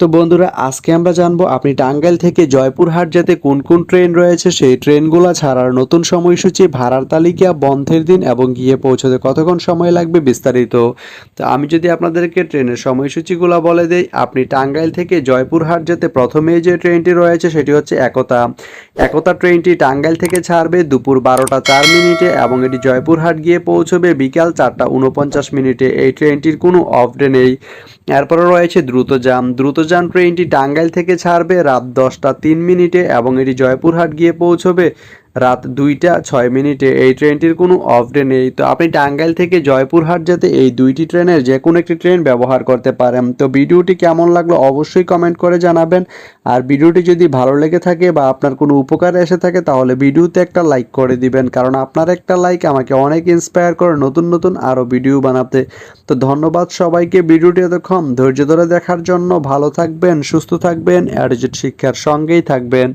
তো বন্ধুরা, আজকে আমরা জানব আপনি টাঙ্গাইল থেকে জয়পুরহাট যেতে কোন কোন ট্রেন রয়েছে? সেই ট্রেনগুলো ছাড়ার নতুন সময়সূচি ভাড়ার তালিকা, বন্ধের দিন এবং গিয়ে পৌঁছতে কতক্ষণ সময় লাগবে বিস্তারিত। তো আমি যদি আপনাদেরকে ট্রেনের সময়সূচিগুলো বলে দেই, আপনি টাঙ্গাইল থেকে জয়পুরহাট যেতে প্রথমেই যে ট্রেনটি রয়েছে সেটি হচ্ছে একতা। একতা ট্রেনটি টাঙ্গাইল থেকে ছাড়বে দুপুর বারোটা চার মিনিটে এবং এটি জয়পুরহাট গিয়ে পৌঁছবে বিকাল চারটা উনপঞ্চাশ মিনিটে। এই ট্রেনটির কোনো অফ ডে নেই। এরপরে রয়েছে দ্রুত জাম দ্রুতযান দ্রুতযান ট্রেনটি টাঙ্গাইল থেকে ছাড়বে। রাত দশটা তিন মিনিটে এবং এটি জয়পুরহাট গিয়ে পৌঁছবে। রাত দুইটা ছয় মিনিটে এই ট্রেনটির কোনো অফ ডে নেই। তো আপনি টাঙ্গাইল থেকে জয়পুরহাট যেতে এই দুইটি ট্রেনের যে কোনো একটি ট্রেন ব্যবহার করতে পারেন। তো ভিডিওটি কেমন লাগল অবশ্যই কমেন্ট করে জানাবেন। আর ভিডিওটি যদি ভালো লেগে থাকে বা আপনার কোনো উপকারে এসে থাকে তাহলে ভিডিওতে একটা লাইক করে দিবেন। কারণ আপনার একটা লাইক আমাকে অনেক ইন্সপায়ার করে নতুন নতুন আরও ভিডিও বানাতে। তো ধন্যবাদ সবাইকে। ভিডিওটি এতক্ষণ ধৈর্য ধরে দেখার জন্য ভালো থাকবেন, সুস্থ থাকবেন অ্যাডিজেট শিক্ষার সঙ্গেই থাকবেন।